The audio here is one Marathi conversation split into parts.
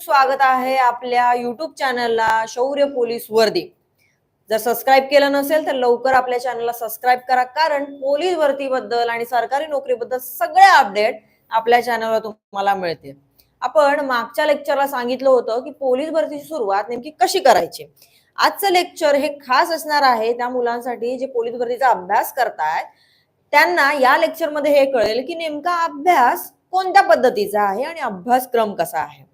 स्वागत आहे आपल्या युट्यूब चॅनलला शौर्य पोलीस वर्दी. जर सबस्क्राईब केलं नसेल तर लवकर आपल्या चॅनलला सबस्क्राईब करा. कारण पोलीस भरतीबद्दल आणि सरकारी नोकरीबद्दल सगळे अपडेट आपल्या चॅनलवर तुम्हाला मिळते आपण मागच्या लेक्चरला सांगितलं होतं की पोलीस भरतीची सुरुवात नेमकी कशी करायची? आजचं लेक्चर हे खास असणार आहे त्या मुलांसाठी जे पोलीस भरतीचा अभ्यास करतायत त्यांना या लेक्चरमध्ये हे कळेल की नेमका अभ्यास कोणत्या पद्धतीचा आहे आणि अभ्यासक्रम कसा आहे.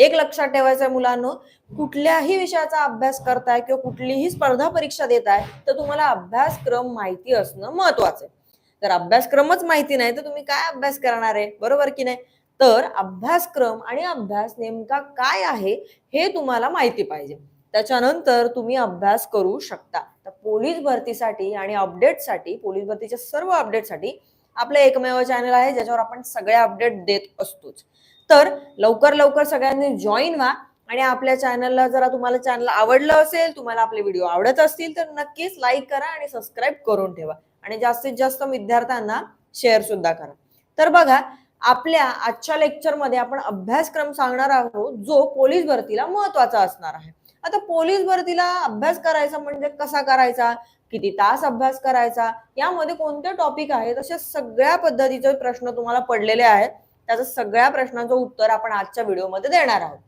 एक लक्षात ठेवायचं आहे मुलांनो कुठल्याही विषयाचा अभ्यास करताय किंवा कुठलीही स्पर्धा परीक्षा देताय तर तुम्हाला अभ्यासक्रम माहिती असणं महत्वाचं आहे तर अभ्यासक्रमच माहिती नाही तर तुम्ही काय अभ्यास करणार आहे? बरोबर की नाही? तर अभ्यासक्रम आणि अभ्यास नेमका काय आहे हे तुम्हाला माहिती पाहिजे. त्याच्यानंतर तुम्ही अभ्यास करू शकता. तर पोलीस भरतीसाठी आणि अपडेटसाठी पोलीस भरतीच्या सर्व अपडेटसाठी आपलं एकमेव चॅनल आहे ज्याच्यावर आपण सगळे अपडेट देत असतोच. तर लवकर लवकर सगळ्यांनी जॉईन व्हा आणि आपल्या चॅनलला जरा तुम्हाला चॅनल आवडलं असेल तुम्हाला आपले व्हिडिओ आवडत असतील तर नक्कीच लाईक करा आणि सबस्क्राईब करून ठेवा. आणि जास्तीत जास्त विद्यार्थ्यांना शेअर सुद्धा करा. तर बघा आपल्या आजच्या लेक्चरमध्ये आपण अभ्यासक्रम सांगणार आहोत जो पोलीस भरतीला महत्त्वाचा असणार आहे. आता पोलीस भरतीला अभ्यास करायचा म्हणजे कसा करायचा? किती तास अभ्यास करायचा? यामध्ये कोणते टॉपिक आहेत? अशा सगळ्या पद्धतीचे प्रश्न तुम्हाला पडलेले आहेत. त्याचं सगळ्या प्रश्नांचं उत्तर आपण आजच्या व्हिडिओमध्ये देणार आहोत.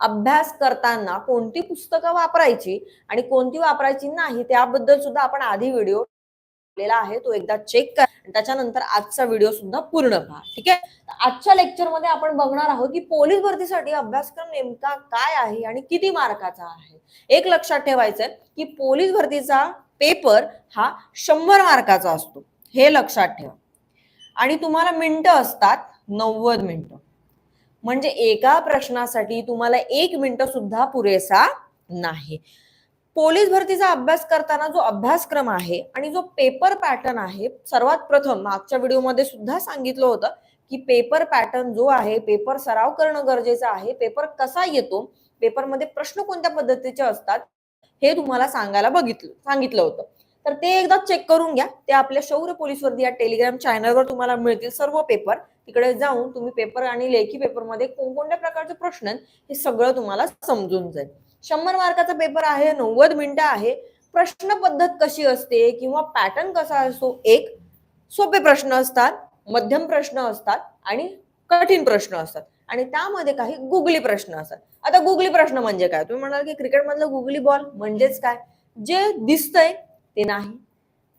अभ्यास करताना कोणती पुस्तकं वापरायची आणि कोणती वापरायची नाही त्याबद्दल सुद्धा आपण आधी व्हिडिओ आहे तो एकदा चेक करा त्याच्यानंतर आजचा व्हिडिओ सुद्धा पूर्ण पहा ठीक आहे? आजच्या लेक्चरमध्ये आपण बघणार आहोत की पोलीस भरतीसाठी अभ्यासक्रम नेमका काय आहे आणि किती मार्काचा आहे. एक लक्षात ठेवायचंय की पोलीस भरतीचा पेपर हा शंभर मार्काचा असतो हे लक्षात ठेवा. आणि तुम्हाला मिनटं असतात नव्वद मिनिटं. म्हणजे एका प्रश्नासाठी तुम्हाला एक मिनिट सुद्धा पुरेसा नाही. पोलीस भरतीचा अभ्यास करताना जो अभ्यासक्रम आहे आणि जो पेपर पॅटर्न आहे सर्वात प्रथम मागच्या व्हिडिओमध्ये सुद्धा सांगितलं होतं की पेपर पॅटर्न जो आहे पेपर सराव करणं गरजेचं आहे पेपर कसा येतो पेपरमध्ये प्रश्न कोणत्या पद्धतीचे असतात हे तुम्हाला सांगायला बघितलं सांगितलं होतं. तर ते एकदा चेक करून घ्या. ते आपल्या शौर्य पोलीस वर्दी या टेलिग्राम चॅनलवर तुम्हाला मिळतील सर्व पेपर तिकडे जाऊन तुम्ही पेपर आणि लेखी पेपरमध्ये कोणकोणत्या प्रकारचे प्रश्न आहेत हे सगळं तुम्हाला समजून जाईल. शंभर मार्काचा पेपर आहे नव्वद मिनिटं आहे. प्रश्न पद्धत कशी असते किंवा पॅटर्न कसा असतो एक सोपे प्रश्न असतात मध्यम प्रश्न असतात आणि कठीण प्रश्न असतात. आणि त्यामध्ये काही गुगली प्रश्न असतात. आता गुगली प्रश्न म्हणजे काय? तुम्ही म्हणाल की क्रिकेटमधलं गुगली बॉल म्हणजेच काय? जे दिसतंय ते नाही.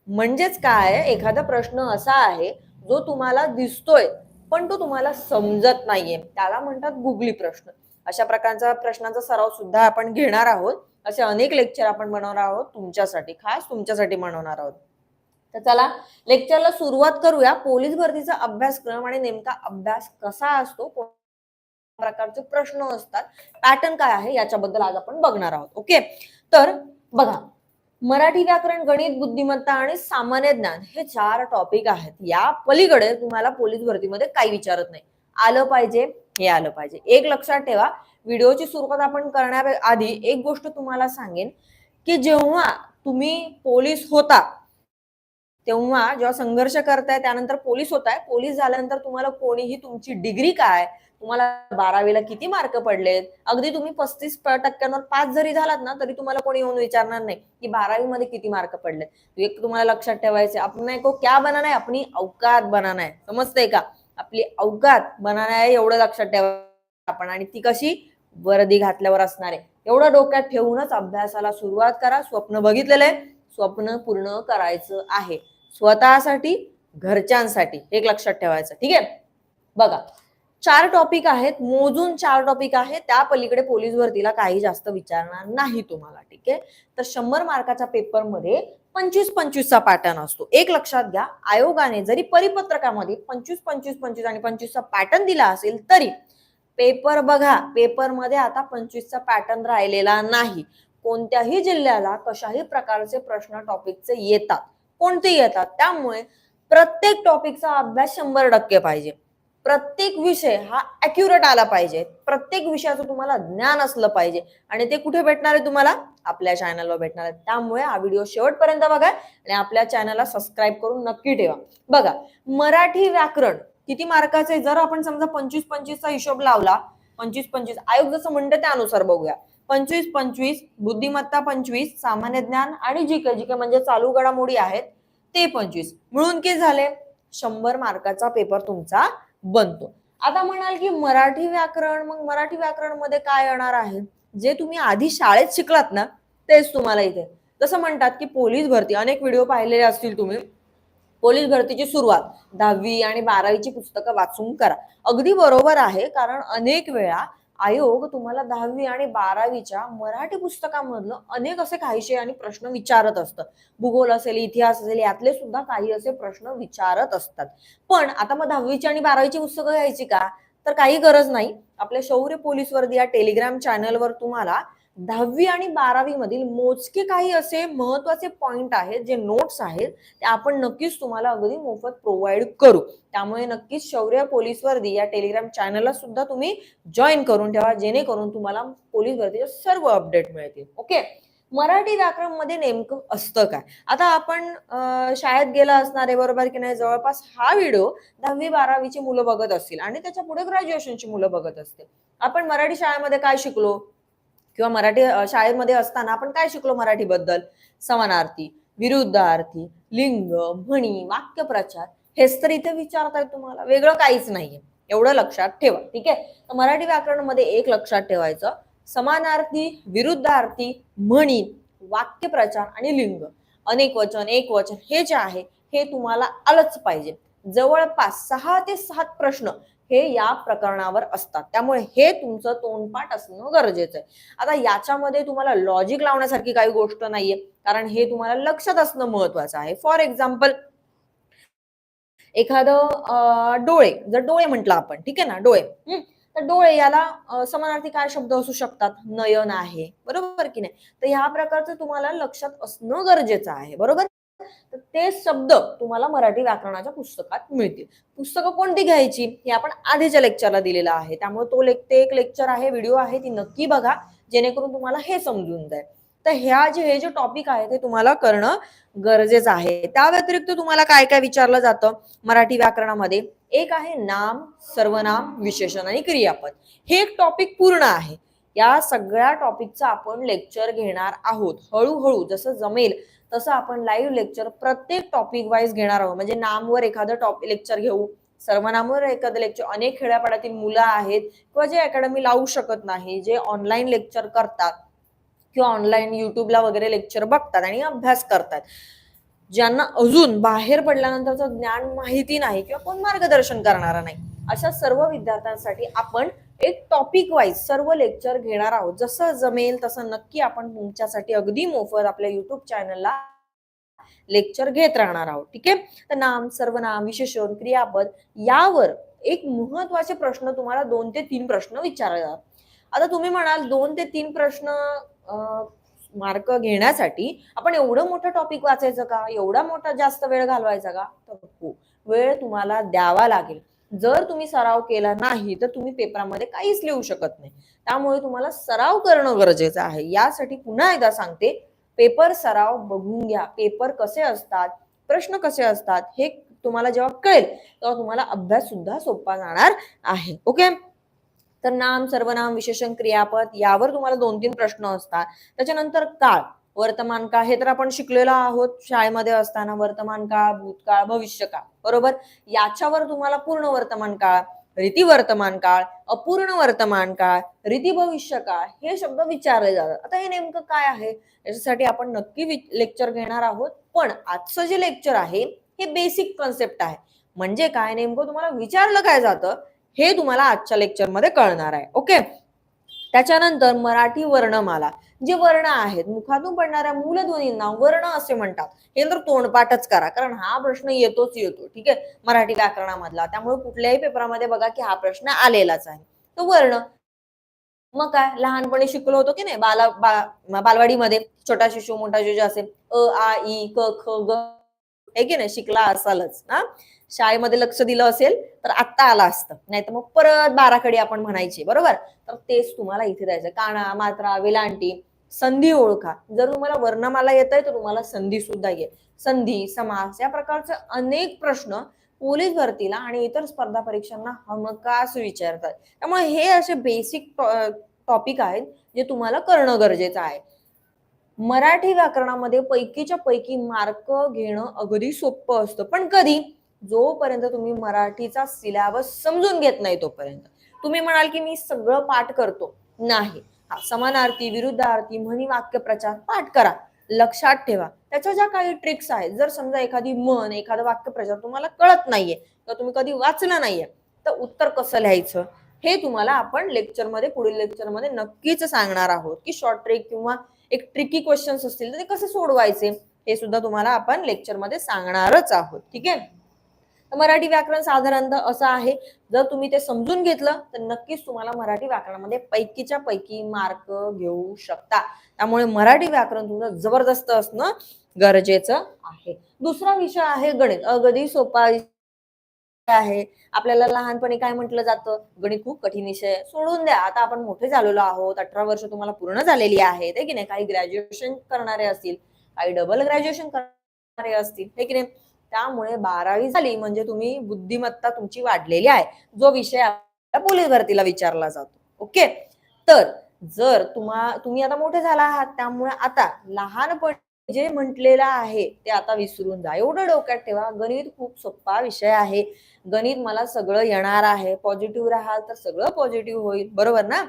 म्हणजेच काय? एखादा प्रश्न असा आहे जो तुम्हाला दिसतोय पण तो तुम्हाला समजत नाहीये. त्याला म्हणतात गुगली प्रश्न. अशा प्रकारचा प्रश्नांचा सराव सुद्धा आपण घेणार आहोत. असे अनेक लेक्चर आपण बनवणार आहोत तुमच्यासाठी. खास तुमच्यासाठी बनवणार आहोत. तर चला लेक्चरला सुरुवात करूया. पोलीस भरतीचा अभ्यासक्रम आणि नेमका अभ्यास कसा असतो प्रकारचे प्रश्न असतात पॅटर्न काय आहे याच्याबद्दल आज आपण बघणार आहोत. ओके तर बघा मराठी व्याकरण गणित बुद्धिमत्ता आणि सामान्य ज्ञान हे चार टॉपिक आहेत. या पलीकडे तुम्हाला पोलीस भरतीमध्ये काही विचारत नाही. आलं पाहिजे हे आलं पाहिजे. एक लक्षात ठेवा व्हिडिओची सुरुवात आपण करण्याआधी एक गोष्ट तुम्हाला सांगेन की जेव्हा तुम्ही पोलीस होता तेव्हा जेव्हा संघर्ष करताय त्यानंतर पोलीस होताय पोलीस झाल्यानंतर तुम्हाला कोणीही तुमची डिग्री काय तुम्हाला बारावीला किती मार्क पडलेत? अगदी तुम्ही पस्तीस टक्क्यांवर पास जरी झालात ना तरी तुम्हाला कोणी येऊन विचारणार नाही की बारावी मध्ये किती मार्क पडलेत. एक तुम्हाला लक्षात ठेवायचे आपण को क्या बनाना आहे? आपली अवकात बनाना आहे. समजतंय का? आपली अवकात बनाना आहे एवढं लक्षात ठेवा आपण. आणि ती कशी? वर्दी घातल्यावर असणार आहे. एवढं डोक्यात ठेवूनच अभ्यासाला सुरुवात करा. स्वप्न बघितलेलं आहे. स्वप्न पूर्ण करायचं आहे. स्वतःसाठी घरच्यांसाठी. एक लक्षात ठेवायचं. ठीक आहे? बघा. चार टॉपिक आहेत मोजून चार टॉपिक आहेत त्या पलीकडे पोलीस भरतीला काही जास्त विचारणार नाही तुम्हाला ठीक आहे? तर शंभर मार्काच्या पेपरमध्ये पंचवीस पंचवीसचा पॅटर्न असतो. एक लक्षात घ्या आयोगाने जरी परिपत्रकामध्ये पंचवीस पंचवीस पंचवीस आणि पंचवीसचा पॅटर्न दिला असेल तरी पेपर बघा पेपरमध्ये आता पंचवीसचा पॅटर्न राहिलेला नाही. कोणत्याही जिल्ह्याला कशाही प्रकारचे प्रश्न टॉपिकचे येतात कोणते येतात त्यामुळे प्रत्येक टॉपिकचा अभ्यास शंभर टक्के पाहिजे. प्रत्येक विषय हा अॅक्युरेट आला पाहिजे. प्रत्येक विषयाचं तुम्हाला ज्ञान असलं पाहिजे. आणि ते कुठे भेटणार आहे तुम्हाला? आपल्या चॅनलवर भेटणार आहे. त्यामुळे हा व्हिडिओ शेवटपर्यंत बघा आणि आपल्या चॅनलला सबस्क्राईब करून नक्की ठेवा. बघा मराठी व्याकरण किती मार्काचे जर आपण समजा पंचवीस पंचवीसचा हिशोब लावला पंचवीस पंचवीस आयोग जसं म्हणतं त्यानुसार बघूया. पंचवीस पंचवीस बुद्धिमत्ता पंचवीस सामान्य ज्ञान आणि जी के जी के म्हणजे चालू घडामोडी आहेत ते पंचवीस. मिळून किती झाले? शंभर मार्काचा पेपर तुमचा बनतो. आता म्हणाल की मराठी व्याकरण मग मराठी व्याकरणमध्ये काय येणार आहे? जे तुम्ही आधी शाळेत शिकलात ना तेच तुम्हाला इथे. जसं म्हणतात की पोलीस भरती अनेक व्हिडिओ पाहिलेले असतील तुम्ही. पोलीस भरतीची सुरुवात दहावी आणि बारावीची पुस्तकं वाचून करा. अगदी बरोबर आहे कारण अनेक वेळा आयोग तुम्हाला दहावी आणि बारावीच्या मराठी पुस्तकामधलं अनेक असे काहीशे आणि प्रश्न विचारत असतं. भूगोल असेल इतिहास असेल यातले सुद्धा काही असे प्रश्न विचारत असतात. पण आता मग दहावीची आणि बारावीची पुस्तकं घ्यायची का? तर काही गरज नाही. आपल्या शौर्य पोलीस वर्दी या टेलिग्राम चॅनलवर तुम्हाला दहावी आणि बारावी मधील मोजके काही असे महत्त्वाचे पॉइंट आहेत जे नोट्स आहेत ते आपण नक्कीच तुम्हाला अगदी मोफत प्रोव्हाइड करू. त्यामुळे नक्कीच शौर्य पोलीस वर्दी या टेलिग्राम चॅनलला सुद्धा तुम्ही जॉईन करून ठेवा जेणेकरून तुम्हाला पोलीस भरतीचे सर्व अपडेट मिळतील. ओके मराठी व्याकरणमध्ये नेमकं असतं काय? आता आपण शाळेत गेला असणार आहे बरोबर की नाही? जवळपास हा व्हिडिओ दहावी बारावीची मुलं बघत असतील आणि त्याच्या पुढे ग्रॅज्युएशनची मुलं बघत असतील. आपण मराठी शाळेमध्ये काय शिकलो? किंवा मराठी शाळेमध्ये असताना आपण काय शिकलो मराठीबद्दल? समानार्थी विरुद्धार्थी लिंग म्हणी वाक्यप्रचार हेच तर इथे विचारताय तुम्हाला. वेगळं काहीच नाहीये. एवढं लक्षात ठेवा. ठीक आहे? तर मराठी व्याकरणमध्ये एक लक्षात ठेवायचं. समानार्थी विरुद्धार्थी म्हणी वाक्यप्रचार आणि लिंग. अनेक वचन एक वचन हे जे आहे हे तुम्हाला आलंच पाहिजे. जवळपास सहा ते सात प्रश्न हे या प्रकरणावर असतात. त्यामुळे हे तुमचं तोंडपाठ असणं गरजेचं आहे. आता याच्यामध्ये तुम्हाला लॉजिक लावण्यासारखी काही गोष्ट नाहीये. कारण हे तुम्हाला लक्षात असणं महत्वाचं आहे. फॉर एक्झाम्पल एखादं डोळे जर डोळे म्हटलं आपण ठीक आहे ना डोळे तर डोळे याला समानार्थी काय शब्द असू शकतात? नयन आहे. बरोबर की नाही? तर ह्या प्रकारचं तुम्हाला लक्षात असणं गरजेचं आहे. बरोबर? तर ते शब्द तुम्हाला मराठी व्याकरणाच्या पुस्तकात मिळतील. पुस्तकं कोणती घ्यायची हे आपण आधीच्या लेक्चरला दिलेलं आहे. त्यामुळे तो लेक ते एक लेक्चर आहे व्हिडिओ आहे ती नक्की बघा जेणेकरून तुम्हाला हे समजून जाईल. तर ह्या जे हे जे टॉपिक आहे ते तुम्हाला करणं गरजेचं आहे. त्या व्यतिरिक्त तुम्हाला काय काय विचारलं जातं मराठी व्याकरणामध्ये? एक आहे नाम सर्वनाम विशेषण आणि क्रियापद. हे एक टॉपिक पूर्ण आहे. या सगळ्या टॉपिकचं आपण लेक्चर घेणार आहोत. हळूहळू जसं जमेल तसं आपण लाईव्ह लेक्चर प्रत्येक टॉपिक वाईज घेणार आहोत. म्हणजे नामवर एखादं टॉपिक लेक्चर घेऊ सर्वनामवर एखादं लेक्चर अनेक खेड्यापाड्यातील मुलं आहेत किंवा जे अकॅडमी लावू शकत नाही जे ऑनलाईन लेक्चर करतात किंवा ऑनलाईन युट्यूबला वगैरे लेक्चर बघतात आणि अभ्यास करतात. ज्यांना अजून बाहेर पडल्यानंतरचं ज्ञान माहिती नाही किंवा कोण मार्गदर्शन करणारा नाही. अशा सर्व विद्यार्थ्यांसाठी आपण एक टॉपिक वाईज सर्व लेक्चर घेणार आहोत. जसं जमेल तसं नक्की आपण तुमच्यासाठी अगदी मोफत आपल्या युट्यूब चॅनलला लेक्चर घेत राहणार आहोत. ठीक आहे? तर नाम सर्वनाम विशेषण क्रियापद यावर एक महत्त्वाचे प्रश्न तुम्हाला दोन ते तीन प्रश्न विचारले जातात आता तुम्ही म्हणाल दोन ते तीन प्रश्न मार्क घेण्यासाठी आपण एवढं मोठं टॉपिक वाचायचं का? एवढा मोठा जास्त वेळ घालवायचा का? तर हो वेळ तुम्हाला द्यावा लागेल. जर तुम्ही सराव केला नाही तर तुम्ही पेपरामध्ये काहीच लिहू शकत नाही. त्यामुळे तुम्हाला सराव करणं गरजेचं आहे. यासाठी पुन्हा एकदा सांगते पेपर सराव बघून घ्या. पेपर कसे असतात प्रश्न कसे असतात हे तुम्हाला जेव्हा कळेल तेव्हा तुम्हाला अभ्यास सुद्धा सोपा जाणार आहे. ओके? तर नाम सर्वनाम विशेषण क्रियापद यावर तुम्हाला दोन तीन प्रश्न असतात. त्याच्यानंतर काळ. वर्तमान काळ हे तर आपण शिकलेलो आहोत. शाळेमध्ये असताना वर्तमान काळ भूतकाळ भविष्यकाळ. बरोबर? याच्यावर तुम्हाला पूर्ण वर्तमान काळ रीती वर्तमान काळ अपूर्ण वर्तमान काळ रीती भविष्य काळ हे शब्द विचारले जातात. आता हे नेमकं काय आहे? याच्यासाठी आपण नक्की लेक्चर घेणार आहोत. पण आजचं जे लेक्चर आहे हे बेसिक कन्सेप्ट आहे. म्हणजे काय? नेमकं तुम्हाला विचारलं काय जातं? हे तुम्हाला आजच्या लेक्चरमध्ये कळणार आहे. ओके त्याच्यानंतर मराठी वर्णमाला. जे वर्ण आहेत मुखातून पडणाऱ्या मूलध्वनींना वर्ण असे म्हणतात. हे तर तोंडपाठच करा कारण हा प्रश्न येतोच येतो ठीक आहे? मराठी व्याकरणामधला. त्यामुळे कुठल्याही पेपरामध्ये बघा की हा प्रश्न आलेलाच आहे. तो वर्ण मग काय? लहानपणी शिकलो होतो की नाही? बाला बा- बालवाडीमध्ये छोटा शिशू मोठा शिशू असे अ आ ई क ख ग हे की नाही? शिकला असालच ना शाळेमध्ये लक्ष दिलं असेल तर आत्ता आला असतं. नाही तर मग परत बाराकडे आपण म्हणायचे बरोबर? तर तेच तुम्हाला इथे द्यायचं काना मात्रा वेलांटी संधी ओळखा. जर तुम्हाला वर्णमाला येत आहे तर तुम्हाला संधी सुद्धा येईल. संधी समास या प्रकारचे अनेक प्रश्न पोलीस भरतीला आणि इतर स्पर्धा परीक्षांना हमखास विचारतात. त्यामुळे हे असे बेसिक टॉपिक आहेत जे तुम्हाला करणं गरजेचं आहे. मराठी व्याकरणामध्ये पैकीच्या पैकी मार्क घेणं अगदी सोपं असतं. पण कधी? जोपर्यंत तुम्ही मराठीचा सिलेबस समजून घेत नाही तोपर्यंत. तुम्ही म्हणाल की मी सगळं पाठ करतो. नाही. समानार्थी विरुद्धार्थी म्हणी वाक्यप्रचार पाठ करा लक्षात ठेवा. त्याच्या ज्या काही ट्रिक्स आहेत जर समजा एखादी मन एखादा वाक्यप्रचार तुम्हाला कळत नाहीये किंवा तुम्ही कधी वाचलं नाहीये तर उत्तर कसं लिहायचं? हे तुम्हाला आपण लेक्चरमध्ये पुढील लेक्चरमध्ये नक्कीच सांगणार आहोत. की शॉर्ट ट्रिक किंवा एक ट्रिकी क्वेश्चन्स असतील तर ते कसे सोडवायचे? हे सुद्धा तुम्हाला आपण लेक्चरमध्ये सांगणारच आहोत. ठीक आहे? तर मराठी व्याकरण साधारणतः असं आहे. जर तुम्ही ते समजून घेतलं तर नक्कीच तुम्हाला मराठी व्याकरणामध्ये पैकीच्या पैकी मार्क घेऊ शकता. त्यामुळे मराठी व्याकरण तुमचं जबरदस्त असणं गरजेचं आहे. दुसरा विषय आहे गणित. अगदी सोपा आहे. आपल्याला लहानपणी काय म्हटलं जातं? गणित खूप कठीण विषय सोडून द्या. आता आपण मोठे झालेलो आहोत. अठरा वर्ष तुम्हाला पूर्ण झालेली आहेत. की नाही? काही ग्रॅज्युएशन करणारे असतील. काही डबल ग्रॅज्युएशन करणारे असतील. हे की नाही? त्यामुळे बारावी झाली म्हणजे तुम्ही बुद्धिमत्ता तुमची वाढलेली आहे. जो विषय आपल्या पोलीस भरतीला विचारला जातो. ओके? तर जर तुम्हा तुम्ही आता मोठे झाला आहात त्यामुळे आता लहानपणी जे म्हटलेलं आहे ते आता विसरून जा. एवढं डोक्यात ठेवा गणित खूप सोपा विषय आहे. गणित मला सगळं येणार आहे. पॉझिटिव्ह राहाल तर सगळं पॉझिटिव्ह होईल. बरोबर ना?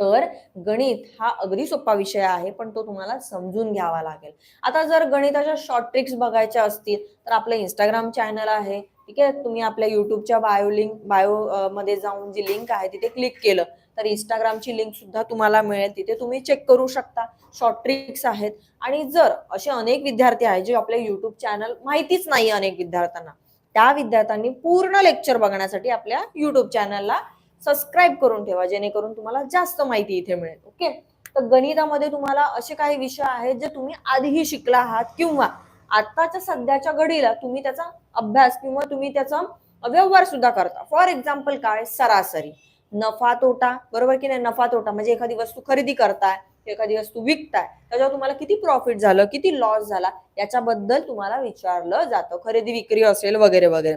तर गणित हा अगदी सोपा विषय आहे पण तो तुम्हाला समजून घ्यावा लागेल. आता जर गणिताच्या शॉर्ट ट्रिक्स बघायच्या असतील तर आपलं इंस्टाग्राम चॅनल आहे ठीक आहे? तुम्ही आपल्या युट्यूबच्या बायो लिंक बायो मध्ये जाऊन जी लिंक आहे तिथे क्लिक केलं तर इंस्टाग्रामची लिंक सुद्धा तुम्हाला मिळेल. तिथे तुम्ही चेक करू शकता. शॉर्ट ट्रिक्स आहेत. आणि जर असे अनेक विद्यार्थी आहेत जे आपले युट्यूब चॅनल माहितीच नाही अनेक विद्यार्थ्यांना त्या विद्यार्थ्यांनी पूर्ण लेक्चर बघण्यासाठी आपल्या युट्यूब चॅनलला सबस्क्राईब करून ठेवा जेणेकरून तुम्हाला जास्त माहिती इथे मिळेल ओके तर गणितामध्ये तुम्हाला असे काही विषय आहेत जे तुम्ही आधीही शिकला आहात किंवा आताच्या सध्याच्या घडीला तुम्ही त्याचा अभ्यास किंवा तुम्ही त्याचा व्यवहार सुद्धा करता. फॉर एक्झाम्पल काय? सरासरी. नफा तोटा बरोबर की नाही? नफा तोटा म्हणजे एखादी वस्तू खरेदी करताय एखादी वस्तू विकताय त्याच्यावर तुम्हाला किती प्रॉफिट झालं किती लॉस झाला याच्याबद्दल तुम्हाला विचारलं जातं. खरेदी विक्री असेल वगैरे वगैरे.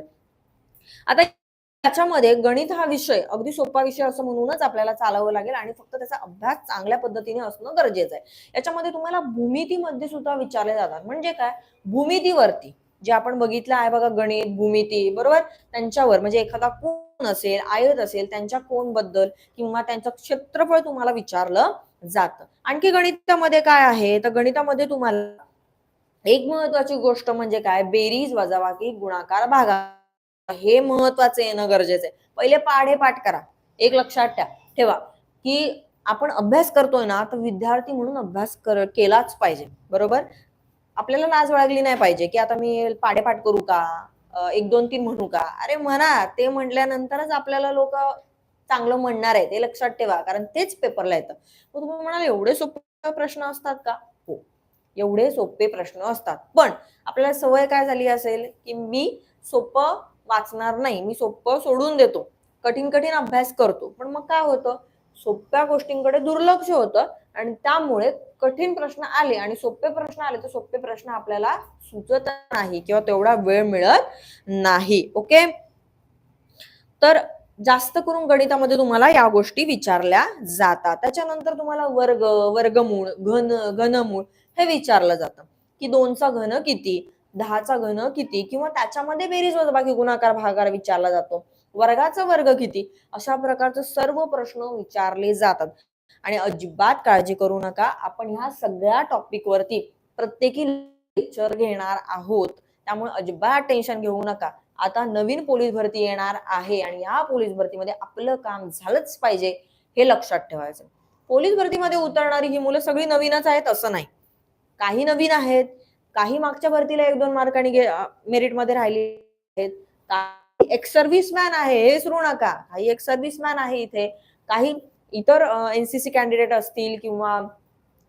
आता त्याच्यामध्ये गणित हा विषय अगदी सोपा विषय असं म्हणूनच आपल्याला चालावं लागेल आणि फक्त त्याचा अभ्यास चांगल्या पद्धतीने असणं गरजेचं आहे. याच्यामध्ये तुम्हाला भूमितीमध्ये सुद्धा विचारले जातात. म्हणजे काय? भूमितीवरती. जे आपण बघितलं आहे बघा गणित भूमिती बरोबर? त्यांच्यावर म्हणजे एखादा कोण असेल आयत असेल त्यांच्या कोणबद्दल किंवा त्यांचं क्षेत्रफळ तुम्हाला विचारलं जातं. आणखी गणितामध्ये काय आहे? तर गणितामध्ये तुम्हाला एक महत्वाची गोष्ट म्हणजे काय? बेरीज वजाबाकी गुणाकार भागा हे महत्वाचं येणं गरजेचं आहे. पहिले पाढे पाठ करा. एक लक्षात ठेवा. ठेवा. की आपण अभ्यास करतोय ना तर विद्यार्थी म्हणून अभ्यास कर केलाच पाहिजे. बरोबर? आपल्याला लाज बाळगली नाही पाहिजे की आता मी पाढेपाठ करू का? एक दोन तीन म्हणू का? अरे म्हणा ते म्हटल्यानंतरच आपल्याला लोक चांगलं म्हणणार आहे. ते लक्षात ठेवा. कारण तेच पेपरला येतं. मग तुम्ही म्हणाल एवढे सोपे प्रश्न असतात का? हो. एवढे सोपे प्रश्न असतात. पण आपल्याला सवय काय झाली असेल? की मी सोपं वाचणार नाही. मी सोपं सोडून देतो. कठीण कठीण अभ्यास करतो. पण मग काय होतं? सोप्या गोष्टींकडे दुर्लक्ष होतं आणि त्यामुळे कठीण प्रश्न आले आणि सोपे प्रश्न आले तर सोपे प्रश्न आपल्याला सुचत नाही किंवा तेवढा वेळ मिळत नाही. ओके? तर जास्त करून गणितामध्ये तुम्हाला या गोष्टी विचारल्या जातात. त्याच्यानंतर तुम्हाला वर्ग वर्गमूळ घन घनमूळ हे विचारलं जातं. की दोनचा घन किती? दहाचा घन किती किंवा त्याच्यामध्ये बेरीज वजाबाकी गुणाकार भागाकार विचारला जातो. वर्गाचा वर्ग किती? अशा प्रकारचे सर्व प्रश्न विचारले जातात. आणि अजिबात काळजी करू नका. आपण ह्या सगळ्या टॉपिक वरती प्रत्येकी लेक्चर घेणार आहोत. त्यामुळे अजिबात टेन्शन घेऊ नका. आता नवीन पोलीस भरती येणार आहे आणि या पोलीस भरतीमध्ये आपलं काम झालंच पाहिजे हे लक्षात ठेवायचं. पोलीस भरतीमध्ये उतरणारी ही मुलं सगळी नवीनच आहेत असं नाही. काही नवीन आहेत काही मागच्या भरतीला एक दोन मार्कांनी मेरिटमध्ये राहिली आहेत. काही एक्स सर्व्हिसमॅन आहे हे विसरू नका. काही एक्स सर्व्हिसमॅन आहे इथे. काही इतर एनसीसी कॅन्डिडेट असतील किंवा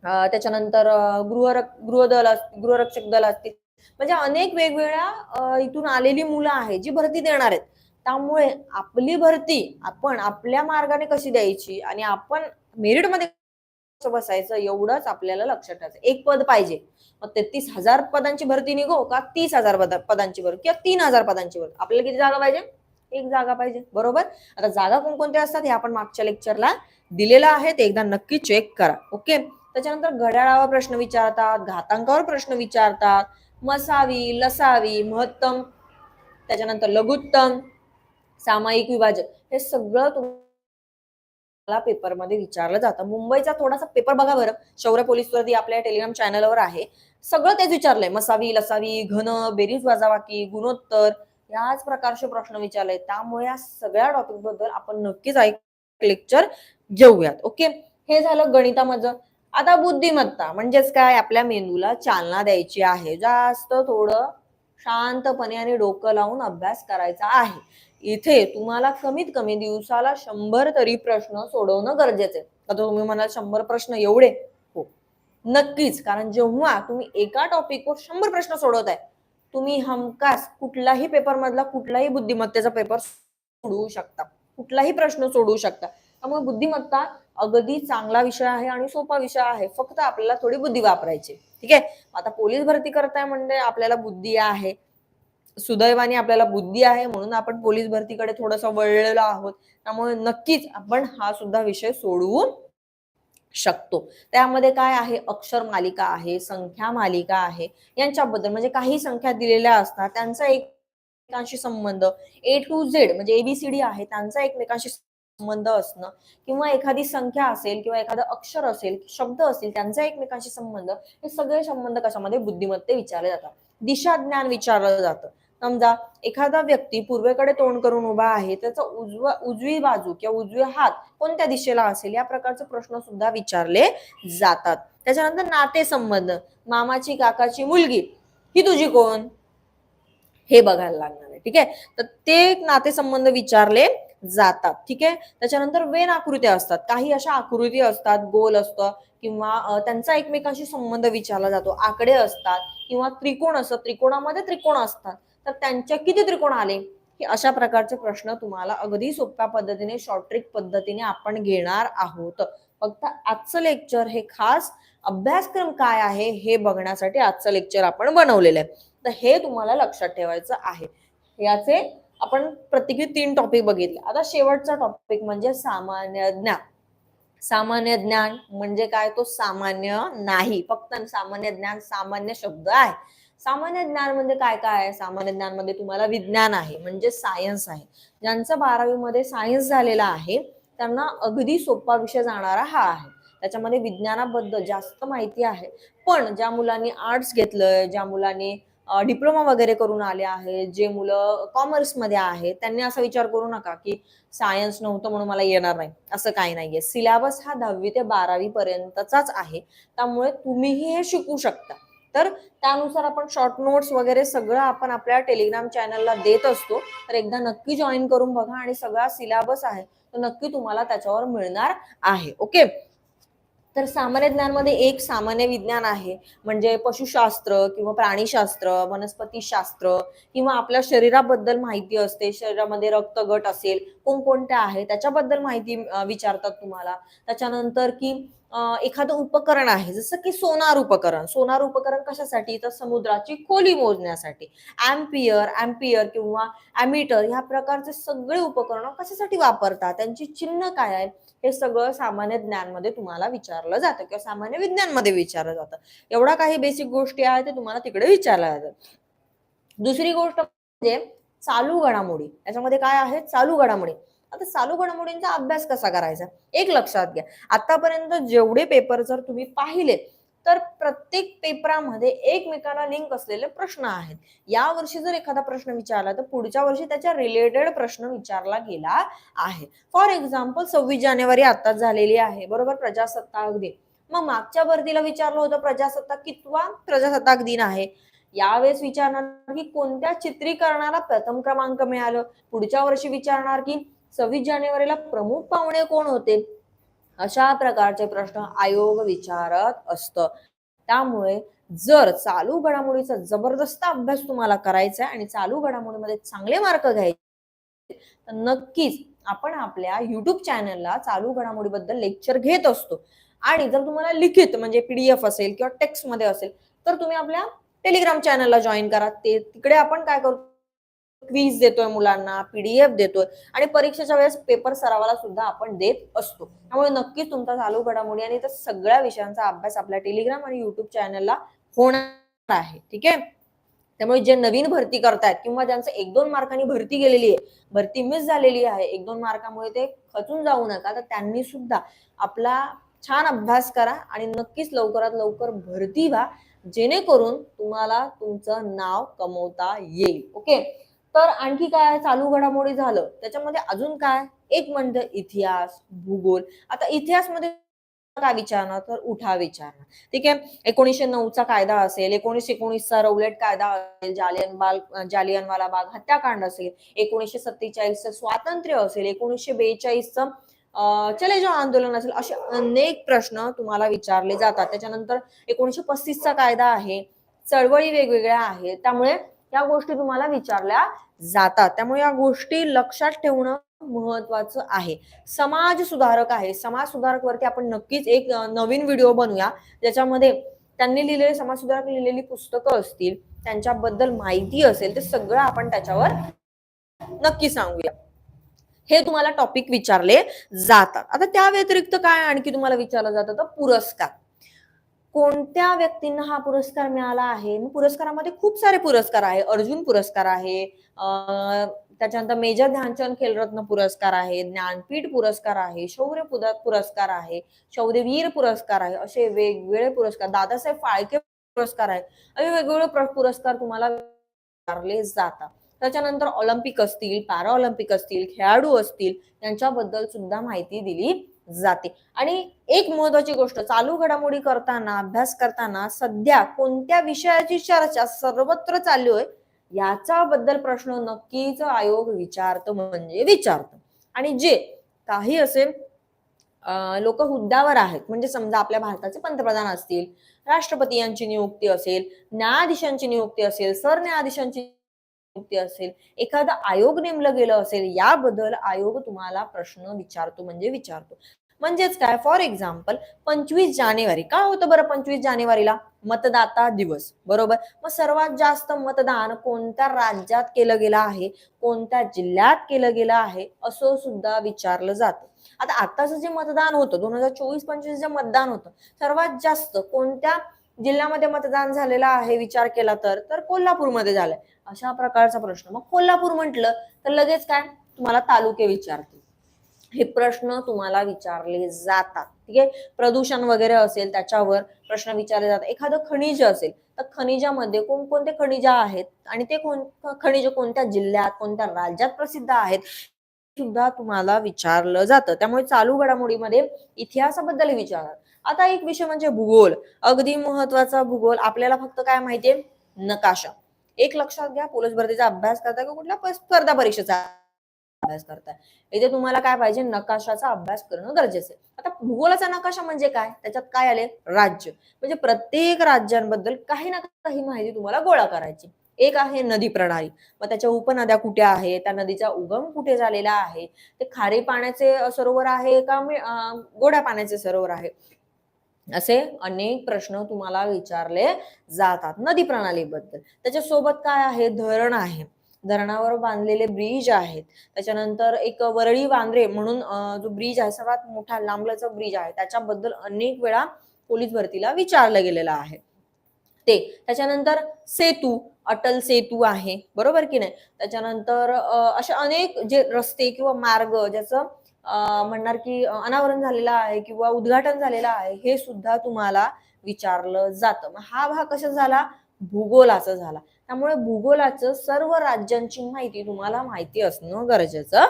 त्याच्यानंतर गृह गृहदल गृहरक्षक दल असतील. म्हणजे अनेक वेगवेगळ्या इथून आलेली मुलं आहेत जी भरती देणार आहेत. त्यामुळे आपली भरती आपण आपल्या मार्गाने कशी द्यायची आणि आपण मेरिटमध्ये बसायचं एवढंच आपल्याला लक्षात ठेवायचं एक पद पाहिजे. मग तेहतीस हजार पदांची भरती निघो का तीस हजार पद- पदांची भरती किंवा तीन हजार पदांची भरती आपल्याला किती जागा पाहिजे? एक जागा पाहिजे. बरोबर? आता जागा कोणकोणत्या असतात हे आपण मागच्या लेक्चरला दिलेलं आहे. ते एकदा नक्की चेक करा. ओके? त्याच्यानंतर घड्याळावर प्रश्न विचारतात घातांकावर प्रश्न विचारतात मसावी लसावी महत्तम त्याच्यानंतर लघुत्तम सामायिक विभाजन हे सगळं तुम्हाला पेपरमध्ये विचारलं जातं. मुंबईचा थोडासा पेपर बघा बरं. शौर्य पोलीस वरती आपल्या टेलिग्राम चॅनलवर आहे. सगळं तेच विचारलंय. मसावी लसावी घन बेरीज वाजावाकी गुणोत्तर याच प्रकारचे प्रश्न विचारले त्यामुळे या सगळ्या टॉपिकबद्दल आपण नक्कीच एक लेक्चर घेऊयात. ओके हे झालं गणितामधलं. आता बुद्धिमत्ता म्हणजेच काय? आपल्या मेंदूला चालना द्यायची आहे. जास्त थोडं शांतपणे आणि डोकं लावून अभ्यास करायचा आहे. इथे तुम्हाला कमीत कमी दिवसाला शंभर तरी प्रश्न सोडवणं गरजेचे आता तुम्ही म्हणाल शंभर प्रश्न एवढे. हो. नक्कीच. कारण जेव्हा तुम्ही एका टॉपिकवर शंभर प्रश्न सोडवताय तुम्ही हमखास कुठलाही पेपर मधला कुठलाही बुद्धिमत्तेचा पेपर सोडवू शकता. कुठलाही प्रश्न सोडवू शकता. त्यामुळे बुद्धिमत्ता अगदी चांगला विषय आहे आणि सोपा विषय आहे. फक्त आपल्याला थोडी बुद्धी वापरायची ठीक आहे? आता पोलीस भरती करताय म्हणजे आपल्याला बुद्धी आहे. सुदैवाने आपल्याला बुद्धी आहे म्हणून आपण पोलीस भरतीकडे थोडंसं वळलेलो आहोत. त्यामुळे नक्कीच आपण हा सुद्धा विषय सोडवून शकतो. त्यामध्ये काय आहे? अक्षर मालिका आहे संख्या मालिका आहे यांच्याबद्दल म्हणजे काही संख्या दिलेल्या असतात. त्यांचा एकमेकांशी संबंध ए टू झेड म्हणजे एबीसीडी आहे त्यांचा एकमेकांशी संबंध असणं किंवा एखादी संख्या असेल किंवा एखादं अक्षर असेल शब्द असेल त्यांचा एकमेकांशी संबंध हे सगळे संबंध कशामध्ये? बुद्धिमत्ते विचारले जातात. दिशा ज्ञान विचारलं जातं. समजा एखादा व्यक्ती पूर्वेकडे तोंड करून उभा आहे त्याचा उजवा उजवी बाजू किंवा उजवी हात कोणत्या दिशेला असेल या प्रकारचे प्रश्न सुद्धा विचारले जातात. त्याच्यानंतर नातेसंबंध मामाची काकाची मुलगी ही तुझी कोण? हे बघायला लागणार आहे ठीक आहे? तर ते नातेसंबंध विचारले जातात ठीक आहे? त्याच्यानंतर वेन आकृत्या असतात काही अशा आकृती असतात गोल असतं किंवा त्यांचा एकमेकांशी संबंध विचारला जातो आकडे असतात किंवा त्रिकोण असतात त्रिकोणामध्ये त्रिकोण असतात. तर त्यांच्या किती त्रिकोण आले? हे अशा प्रकारचे प्रश्न तुम्हाला अगदी सोप्या पद्धतीने शॉर्ट ट्रिक पद्धतीने आपण घेणार आहोत. फक्त आजचं लेक्चर हे खास अभ्यासक्रम काय आहे हे बघण्यासाठी आजचं लेक्चर आपण बनवलेलं आहे. तर हे तुम्हाला लक्षात ठेवायचं आहे. याचे आपण प्रत्येकी तीन टॉपिक बघितले. आता शेवटचा टॉपिक म्हणजे सामान्य ज्ञान. सामान्य ज्ञान म्हणजे काय? तो सामान्य नाही. फक्त सामान्य ज्ञान सामान्य शब्द आहे. सामान्य ज्ञान म्हणजे काय काय आहे? सामान्य ज्ञानमध्ये तुम्हाला विज्ञान आहे म्हणजे सायन्स आहे. ज्यांचं बारावीमध्ये सायन्स झालेला आहे त्यांना अगदी सोपा विषय जाणारा हा आहे. त्याच्यामध्ये विज्ञानाबद्दल जास्त माहिती आहे. पण ज्या मुलांनी आर्ट्स घेतलंय ज्या मुलांनी डिप्लोमा वगैरे करून आले आहेत जे मुलं कॉमर्समध्ये आहेत त्यांनी असा विचार करू नका की सायन्स नव्हतं म्हणून मला येणार नाही. असं काही नाहीये. सिलेबस हा दहावी ते बारावी पर्यंतचाच आहे. त्यामुळे तुम्हीही हे शिकू शकता. तर त्यानुसार आपण शॉर्ट नोट्स वगैरे सगळं आपण आपल्या टेलिग्राम चॅनलला देत असतो. तर एकदा नक्की जॉईन करून बघा आणि सगळा सिलेबस आहे तो नक्की तुम्हाला त्याच्यावर मिळणार आहे. ओके तर सामान्य ज्ञानमध्ये एक सामान्य विज्ञान आहे. म्हणजे पशुशास्त्र किंवा प्राणीशास्त्र वनस्पतीशास्त्र किंवा आपल्या शरीराबद्दल माहिती असते. शरीरामध्ये रक्तगट असेल कोणकोणत्या आहे त्याच्याबद्दल माहिती विचारतात तुम्हाला. त्याच्यानंतर की एखादं उपकरण आहे जसं की सोनार उपकरण. सोनार उपकरण कशासाठी? तर समुद्राची खोली मोजण्यासाठी. अँपियर अँपियर किंवा अॅमीटर ह्या प्रकारचे सगळे उपकरणं कशासाठी वापरतात? त्यांची चिन्ह काय आहे? हे सगळं सामान्य ज्ञानमध्ये तुम्हाला विचारलं जातं किंवा सामान्य विज्ञानमध्ये विचारलं जातं. एवढा काही बेसिक गोष्टी आहेत ते तुम्हाला तिकडे विचारल्या जातात. दुसरी गोष्ट म्हणजे चालू घडामोडी. याच्यामध्ये काय आहे? चालू घडामोडी. आता चालू घडामोडींचा अभ्यास कसा करायचा? एक लक्षात घ्या. आतापर्यंत जेवढे पेपर जर तुम्ही पाहिले तर प्रत्येक पेपरामध्ये एकमेकांना लिंक असलेले प्रश्न आहेत. या वर्षी जर एखादा प्रश्न विचारला तर पुढच्या वर्षी त्याच्या रिलेटेड प्रश्न विचारला गेला आहे. फॉर एक्झाम्पल सव्वीस जानेवारी आताच झालेली आहे बरोबर? प्रजासत्ताक दिन. मग मागच्या भरतीला विचारलं होतं प्रजासत्ताक कितवा प्रजासत्ताक दिन आहे? यावेळेस विचारणार की कोणत्या चित्रीकरणाला प्रथम क्रमांक मिळालं? पुढच्या वर्षी विचारणार की सव्वीस जानेवारीला प्रमुख पाहुणे कोण होते? अशा प्रकारचे प्रश्न आयोग विचारत असत. त्यामुळे जर चालू घडामोडीचा जबरदस्त अभ्यास तुम्हाला करायचा आहे आणि चालू घडामोडीमध्ये चांगले मार्क घ्यायचे तर नक्कीच आपण आपल्या युट्यूब चॅनलला चालू घडामोडीबद्दल लेक्चर घेत असतो. आणि जर तुम्हाला लिखित म्हणजे पीडीएफ असेल किंवा टेक्स्टमध्ये असेल तर तुम्ही आपल्या टेलिग्राम चॅनलला जॉईन करा. ते तिकडे आपण काय करतो? क्वीज देतोय मुलांना पीडीएफ देतोय आणि परीक्षेच्या वेळेस पेपर सरावाला सुद्धा आपण देत असतो. त्यामुळे नक्कीच तुमचा चालू घडामोडी आणि त्या सगळ्या विषयांचा अभ्यास आपल्या टेलिग्राम आणि युट्यूब चॅनलला होणार आहे. ठीक आहे? त्यामुळे जे नवीन भरती करतायत किंवा ज्यांचं एक दोन मार्कांनी भरती गेलेली आहे भरती मिस झालेली आहे एक दोन मार्कामुळे ते खचून जाऊ नका तर त्यांनी सुद्धा आपला छान अभ्यास करा आणि नक्कीच लवकरात लवकर भरती व्हा जेणेकरून तुम्हाला तुमचं नाव कमवता येईल. ओके? तर आणखी काय चालू घडामोडी झालं? त्याच्यामध्ये अजून काय? एक म्हणजे इतिहास भूगोल. आता इतिहासमध्ये काय विचारणार? तर उठा विचारणार. ठीक आहे? एकोणीसशे नऊचा कायदा असेल एकोणीसशे एकोणीसचा रौलेट कायदा असेल जालियन बाल जालियनवाला बाग हत्याकांड असेल एकोणीसशे सत्तेचाळीसचं स्वातंत्र्य असेल एकोणीसशे बेचाळीसचं चले जो आंदोलन असेल असे अनेक प्रश्न तुम्हाला विचारले जातात. त्याच्यानंतर एकोणीसशे पस्तीसचा कायदा आहे चळवळी वेगवेगळ्या आहेत. त्यामुळे या गोष्टी तुम्हाला विचारल्या जातात. त्यामुळे या गोष्टी लक्षात ठेवणं महत्वाचं आहे. समाज सुधारक आहे. समाज सुधारक वरती आपण नक्कीच एक नवीन व्हिडिओ बनवूया. ज्याच्यामध्ये त्यांनी लिहिलेले समाज सुधारक लिहिलेली पुस्तकं असतील त्यांच्याबद्दल माहिती असेल ते सगळं आपण त्याच्यावर नक्की सांगूया. हे तुम्हाला टॉपिक विचारले जातात. आता त्या व्यतिरिक्त काय आणखी तुम्हाला विचारलं जातं? तर पुरस्कार. कोणत्या व्यक्तींना हा पुरस्कार मिळाला आहे? पुरस्कारामध्ये खूप सारे पुरस्कार आहे. अर्जुन पुरस्कार आहे. त्याच्यानंतर मेजर ध्यानचंद खेलरत्न पुरस्कार आहे. ज्ञानपीठ पुरस्कार आहे. शौर्य पुरस्कार आहे. शौर्यवीर पुरस्कार आहे. असे वेगवेगळे पुरस्कार. दादासाहेब फाळके पुरस्कार आहे असे वेगवेगळे प्र- पुरस्कार तुम्हाला विचारले जातात. त्याच्यानंतर ऑलिम्पिक असतील पॅरा ऑलिम्पिक असतील खेळाडू असतील यांच्याबद्दल सुद्धा माहिती दिली जाते. आणि एक महत्वाची गोष्ट चालू घडामोडी करताना अभ्यास करताना सध्या कोणत्या विषयाची चर्चा सर्वत्र चालू आहे याचा बद्दल प्रश्न नक्कीच आयोग विचारतो म्हणजे विचारतो. आणि जे काही असे लोक हुद्द्यावर आहेत म्हणजे समजा आपल्या भारताचे पंतप्रधान असतील राष्ट्रपती यांची नियुक्ती असेल न्यायाधीशांची नियुक्ती असेल सरन्यायाधीशांची असेल एखादं आयोग नेमलं गेलं असेल याबद्दल आयोग तुम्हाला प्रश्न विचारतो म्हणजे विचारतो. म्हणजेच काय? फॉर एक्झाम्पल पंचवीस जानेवारी. का होतं बरं पंचवीस जानेवारीला? मतदाता दिवस. बरोबर? मग सर्वात जास्त मतदान कोणत्या राज्यात केलं गेलं आहे? कोणत्या जिल्ह्यात केलं गेलं आहे? असं सुद्धा विचारलं जातं. आता आताचं जे मतदान होतं दोन हजार चोवीस पंचवीस जे मतदान होतं सर्वात जास्त कोणत्या जिल्ह्यामध्ये मतदान झालेलं आहे विचार केला तर तर कोल्हापूरमध्ये झालंय. अशा प्रकारचा प्रश्न. मग कोल्हापूर म्हटलं तर लगेच काय? तुम्हाला तालुके विचारतील. हे प्रश्न तुम्हाला विचारले जातात. ठीक आहे? प्रदूषण वगैरे असेल त्याच्यावर प्रश्न विचारले जातात. एखादं खनिज असेल तर खनिजामध्ये कोणकोणते खनिज आहेत? आणि ते कोण खनिज कोणत्या जिल्ह्यात कोणत्या राज्यात प्रसिद्ध आहेत? सुद्धा तुम्हाला विचारलं जातं. त्यामुळे चालू घडामोडीमध्ये इतिहासाबद्दल विचारतात आता एक विषय म्हणजे भूगोल. अगदी महत्त्वाचा भूगोल आपल्याला फक्त काय माहितीये? नकाशा. एक लक्षात घ्या पोलीस भरतीचा अभ्यास करताय का कुठल्या स्पर्धा परीक्षेचा अभ्यास करताय. इथे तुम्हाला काय पाहिजे? नकाशाचा अभ्यास करणं गरजेचं आहे. आता भूगोलाचा नकाशा म्हणजे काय? त्याच्यात काय आले राज्य. म्हणजे प्रत्येक राज्यांबद्दल काही ना काही माहिती तुम्हाला गोळा करायची. एक आहे नदी प्रणाली. मग त्याच्या उपनद्या कुठे आहे त्या नदीचा उगम कुठे झालेला आहे? ते खारे पाण्याचे सरोवर आहे का? गोड्या पाण्याचे सरोवर आहे. असे अनेक प्रश्न तुम्हाला विचारले जातात नदी प्रणालीबद्दल त्याच्यासोबत काय आहे? धरण आहे. धरणावर बांधलेले ब्रिज आहेत. त्याच्यानंतर एक वरळी वांद्रे म्हणून जो ब्रिज आहे सर्वात मोठा लांबलचा ब्रिज आहे. त्याच्याबद्दल अनेक वेळा पोलीस भरतीला विचारलं गेलेलं आहे. ते. त्याच्यानंतर सेतू अटल सेतू आहे. बरोबर की नाही? त्याच्यानंतर असे अनेक जे रस्ते किंवा मार्ग ज्याचं म्हणणार की अनावरण झालेलं आहे किंवा उद्घाटन झालेलं आहे हे सुद्धा तुम्हाला विचारलं जातं. मग हा भाग कसा झाला? भूगोलाचा झाला. त्यामुळे भूगोलाचं सर्व राज्यांची माहिती तुम्हाला माहिती असणं गरजेचं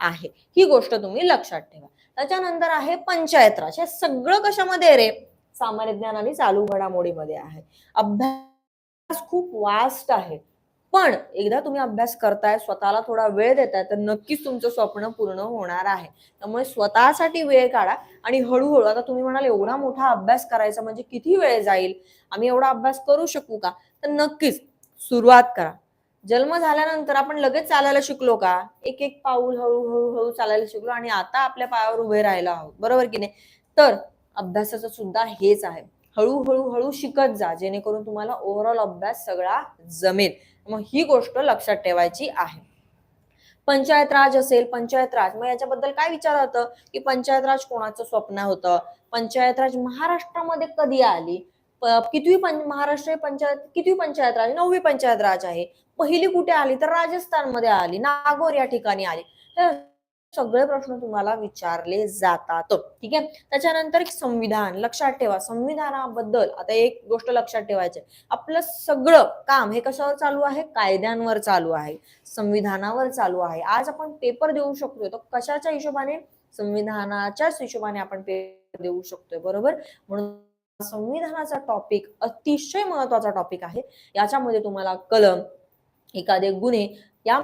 आहे. ही गोष्ट तुम्ही लक्षात ठेवा. त्याच्यानंतर आहे पंचायत राज. हे सगळं कशामध्ये रे? सामान्य ज्ञान आणि चालू घडामोडीमध्ये आहे. अभ्यास खूप वास्ट आहे. पण एकदा तुम्ही अभ्यास करताय स्वतःला थोडा वेळ देताय तर नक्कीच तुमचं स्वप्न पूर्ण होणार आहे. त्यामुळे स्वतःसाठी वेळ काढा आणि हळूहळू आता तुम्ही म्हणाल एवढा मोठा अभ्यास करायचा म्हणजे किती वेळ जाईल? आम्ही एवढा अभ्यास करू शकू का? तर नक्कीच सुरुवात करा. जन्म झाल्यानंतर आपण लगेच चालायला शिकलो का? एक एक पाऊल हळूहळू हळू चालायला शिकलो आणि आता आपल्या पायावर उभे राहायला आहोत. बरोबर की नाही? तर अभ्यासाचं सुद्धा हेच आहे. हळूहळू हळू शिकत जा जेणेकरून तुम्हाला ओव्हरऑल अभ्यास सगळा जमेल. मग ही गोष्ट लक्षात ठेवायची आहे. पंचायत राज असेल पंचायत राज. मग याच्याबद्दल काय विचार होतं? की पंचायत राज कोणाचं स्वप्न होतं? पंचायत राज महाराष्ट्रामध्ये कधी आली? किती कितवी पं- महाराष्ट्र पंचायत कितवी पंचायत राज? नववी पंचायत राज आहे. पहिली कुठे आली? तर राजस्थानमध्ये आली. नागोर या ठिकाणी आली. सगळे प्रश्न तुम्हाला विचारले जातात. ठीक आहे? त्याच्यानंतर एक संविधान. लक्षात ठेवा संविधानाबद्दल आता एक गोष्ट लक्षात ठेवायची. आहे. आपलं सगळं काम हे कशावर चालू आहे? कायद्यांवर चालू आहे. संविधानावर चालू आहे. आज आपण पेपर देऊ शकतोय. तर कशाच्या हिशोबाने? संविधानाच्याच हिशोबाने आपण पेपर देऊ शकतोय. बरोबर? म्हणून संविधानाचा टॉपिक अतिशय महत्त्वाचा टॉपिक आहे. याच्यामध्ये तुम्हाला कलम एखादे गुन्हे या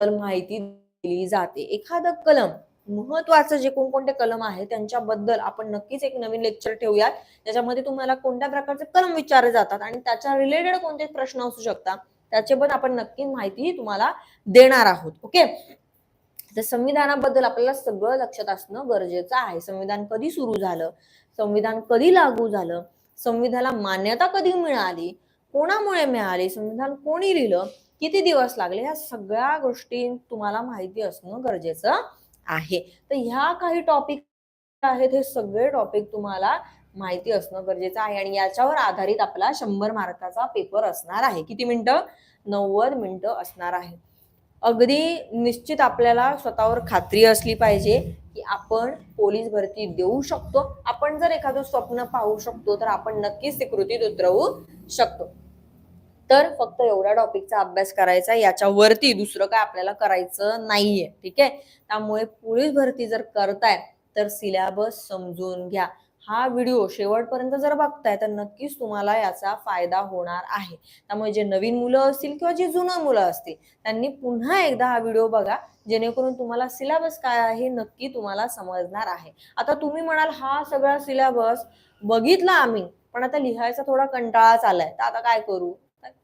माहिती केली जाते. एखादं कलम महत्वाचं जे कोणकोणते कलम आहे त्यांच्याबद्दल आपण नक्कीच एक नवीन लेक्चर ठेवूयात. त्याच्यामध्ये तुम्हाला कोणत्या प्रकारचे कलम विचारले जातात आणि त्याच्या रिलेटेड कोणते प्रश्न असू शकतात त्याचे पण आपण नक्की माहिती तुम्हाला देणार आहोत. ओके तर संविधानाबद्दल आपल्याला सगळं लक्षात असणं गरजेचं आहे. संविधान कधी सुरू झालं? संविधान कधी लागू झालं? संविधानाला मान्यता कधी मिळाली? कोणामुळे मिळाली? संविधान कोणी लिहिलं? किती दिवस लागले? ह्या सगळ्या गोष्टी तुम्हाला माहिती असणं गरजेचं आहे. तर ह्या काही टॉपिक आहेत हे सगळे टॉपिक तुम्हाला माहिती असणं गरजेचं आहे आणि याच्यावर आधारित आपला शंभर मार्काचा पेपर असणार आहे. किती मिनिटं? नव्वद मिनिटं असणार आहे. अगदी निश्चित आपल्याला स्वतःवर खात्री असली पाहिजे की आपण पोलीस भरती देऊ शकतो. आपण जर एखादं स्वप्न पाहू शकतो तर आपण नक्कीच ते कृतीत उतरवू शकतो. तर फक्त एवढ्या टॉपिकचा अभ्यास करायचा याच्यावरती दुसरं काय आपल्याला करायचं नाहीये. ठीक आहे? त्यामुळे पोलीस भरती जर करताय तर सिलेबस समजून घ्या. हा व्हिडिओ शेवटपर्यंत जर बघताय तर नक्कीच तुम्हाला याचा फायदा होणार आहे. त्यामुळे जे नवीन मुलं असतील किंवा जे जुनं मुलं असतील त्यांनी पुन्हा एकदा हा व्हिडिओ बघा. जेणेकरून तुम्हाला सिलेबस काय आहे नक्की तुम्हाला समजणार आहे. आता तुम्ही म्हणाल हा सगळा सिलेबस बघितला आम्ही पण आता लिहायचा थोडा कंटाळाच आलाय तर आता काय करू?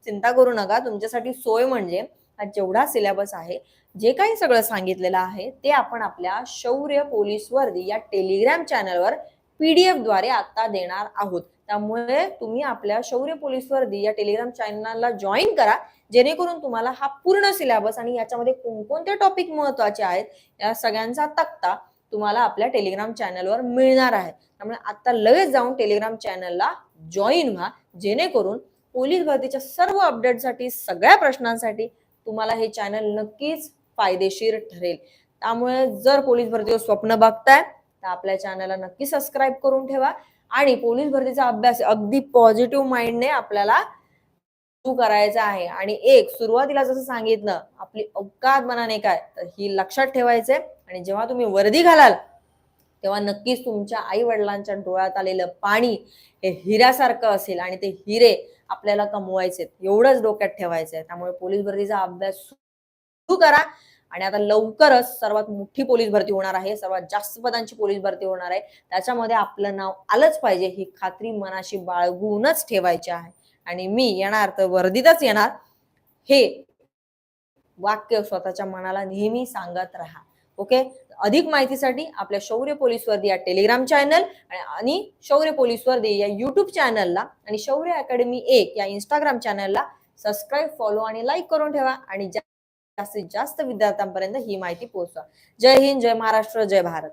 चिंता करू नका. तुमच्यासाठी सोय म्हणजे हा जेवढा सिलेबस आहे जे काही सगळं सांगितलेलं आहे ते आपण आपल्या शौर्य पोलीस वर्दी या टेलिग्राम चॅनलवर पीडीएफद्वारे आता देणार आहोत. त्यामुळे तुम्ही आपल्या शौर्य पोलीस वर्दी या टेलिग्राम चॅनलला जॉईन करा जेणेकरून तुम्हाला हा पूर्ण सिलेबस आणि याच्यामध्ये कोणकोणते टॉपिक महत्त्वाचे आहेत या सगळ्यांचा तक्ता तुम्हाला आपल्या टेलिग्राम चॅनलवर मिळणार आहे. त्यामुळे आता लगेच जाऊन टेलिग्राम चॅनलला जॉईन व्हा जेणेकरून पोलीस भरतीच्या सर्व अपडेटसाठी सगळ्या प्रश्नांसाठी तुम्हाला हे चॅनल नक्कीच फायदेशीर ठरेल. त्यामुळे जर पोलीस भरतीचं स्वप्न बघताय तर आपल्या चॅनलला नक्की सबस्क्राईब करून ठेवा. आणि पोलीस भरतीचा अभ्यास अगदी पॉझिटिव्ह माइंडने आपल्याला सुरू करायचा आहे. आणि एक सुरुवातीला जसं सांगितलं आपली अवकात मनाने काय तर ही लक्षात ठेवायचंय. आणि जेव्हा तुम्ही वर्दी घालाल तेव्हा नक्कीच तुमच्या आई वडिलांच्या डोळ्यात आलेलं पाणी हे हिऱ्यासारखं असेल. आणि ते हिरे आपल्याला कमवायचे एवढंच डोक्यात ठेवायचंय. त्यामुळे पोलीस भरतीचा अभ्यास सुरू करा. आणि आता लवकरच सर्वात मोठी पोलीस भरती होणार आहे. सर्वात जास्त पदांची पोलीस भरती होणार आहे. त्याच्यामध्ये आपलं नाव आलंच पाहिजे. ही खात्री मनाशी बाळगूनच ठेवायची आहे. आणि मी येणार तर वर्दीतच येणार. हे वाक्य स्वतःच्या मनाला नेहमी सांगत राहा. ओके? अधिक माहितीसाठी आपल्या शौर्य पोलीस वर्दी या टेलिग्राम चॅनल आणि शौर्य पोलीस वर्दी या युट्यूब चॅनलला आणि शौर्य अकॅडमी एक या इंस्टाग्राम चॅनलला सबस्क्राईब फॉलो आणि लाईक करून ठेवा आणि जास्तीत जास्त विद्यार्थ्यांपर्यंत ही माहिती पोहोचवा. जय हिंद जय महाराष्ट्र जय भारत.